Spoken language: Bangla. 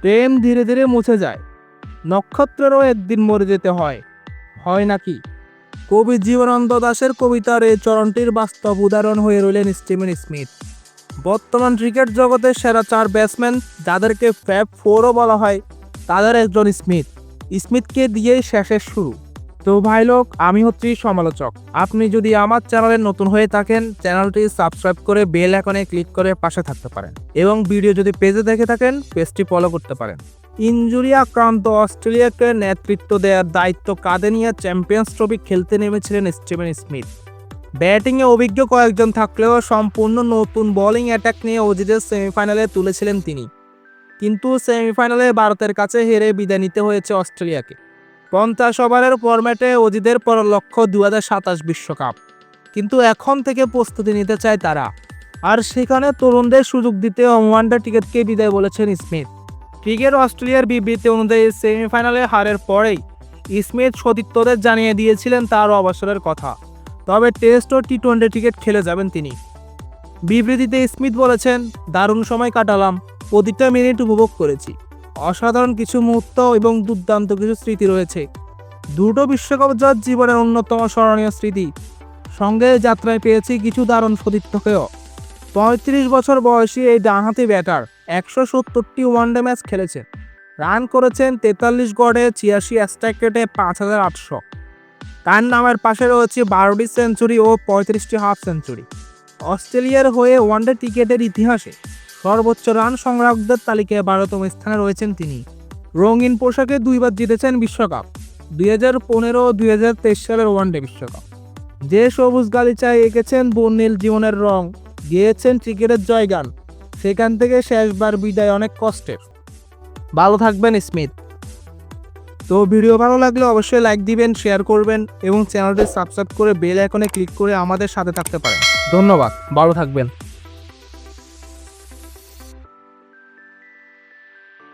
প্রেম ধীরে ধীরে মুছে যায়। নক্ষত্রেরও একদিন মরে যেতে হয়। হয় নাকি কবি জীবনন্দ দাসের কবিতার এই চরণটির বাস্তব উদাহরণ হয়ে রইলেন স্টিভেন স্মিথ। বর্তমান ক্রিকেট জগতের সেরা চার ব্যাটসম্যান, যাদেরকে ফ্যাব ফোরও বলা হয়, তাদের একজন স্মিথ। স্মিথকে দিয়েই শেষের শুরু। তো ভাই লোক, আমি হচ্ছি সমালোচক। আপনি যদি আমার চ্যানেলে নতুন হয়ে থাকেন, চ্যানেলটি সাবস্ক্রাইব করে বেল আইকনে ক্লিক করে পাশে থাকতে পারেন এবং ভিডিও যদি পেজে দেখে থাকেন, পেজটি ফলো করতে পারেন। ইঞ্জুরি আক্রান্ত অস্ট্রেলিয়াকে নেতৃত্ব দেওয়ার দায়িত্ব কাঁধে নিয়ে চ্যাম্পিয়ন্স ট্রফি খেলতে নেমেছিলেন স্টিভেন স্মিথ। ব্যাটিংয়ে অভিজ্ঞ কয়েকজন থাকলেও সম্পূর্ণ নতুন বোলিং অ্যাটাক নিয়ে অজিদের সেমিফাইনালে তুলেছিলেন তিনি। কিন্তু সেমিফাইনালে ভারতের কাছে হেরে বিদায় নিতে হয়েছে অস্ট্রেলিয়াকে। পঞ্চাশ ওভারের ফরম্যাটে অজিদের পর লক্ষ্য দু বিশ্বকাপ। কিন্তু এখন থেকে প্রস্তুতি নিতে চায় তারা। আর সেখানে তরুণদের সুযোগ দিতে ওয়ানডে টিকিটকে বিদায় বলেছেন স্মিথ। ক্রিকেট অস্ট্রেলিয়ার বিবৃতি অনুযায়ী সেমিফাইনালে হারের পরেই স্মিথ সতীর্থদের জানিয়ে দিয়েছিলেন তার অবসরের কথা। তবে টেস্ট ও টি টোয়েন্টি ক্রিকেট খেলে যাবেন তিনি। বিবৃতিতে স্মিথ বলেছেন, দারুণ সময় কাটালাম, প্রতিটা মিনিট উপভোগ করেছি। অসাধারণ কিছু মুহূর্ত এবং দুর্দান্ত কিছু স্মৃতি রয়েছে। দুটো বিশ্বকাপ জয় জীবনের অন্যতম স্মরণীয় স্মৃতি। সঙ্গে যাত্রায় পেয়েছি কিছু দারুণ সতীর্থকেও। পঁয়ত্রিশ বছর বয়সী এই ডানহাতি ব্যাটার একশো সত্তরটি ওয়ানডে ম্যাচ খেলেছেন রান করেছেন তেতাল্লিশ গড়ে ছিয়াশি স্ট্রাইক রেটে পাঁচ হাজার আটশো। তার নামের পাশে রয়েছে বারোটি সেঞ্চুরি ও পঁয়ত্রিশটি হাফ সেঞ্চুরি। অস্ট্রেলিয়ার হয়ে ওয়ানডে ক্রিকেটের ইতিহাসে সর্বোচ্চ রান সংগ্রাহকদের তালিকায় বারোতম স্থানে রয়েছেন তিনি। রঙিন পোশাকে দুইবার জিতেছেন বিশ্বকাপ, দুই হাজার পনেরো, দুই হাজার তেইশ সালের ওয়ানডে বিশ্বকাপ। যে সবুজ গালিচায় এঁকেছেন বর্ণিল জীবনের রং, গিয়েছেন ক্রিকেটের জয়গান, সেখান থেকে শেষবার বিদায় অনেক কষ্টের। ভালো থাকবেন স্মিথ। তো ভিডিও ভালো লাগলে অবশ্যই লাইক দিবেন, শেয়ার করবেন এবং চ্যানেলটি সাবস্ক্রাইব করে বেল আইকনে ক্লিক করে আমাদের সাথে থাকতে পারেন। ধন্যবাদ, ভালো থাকবেন।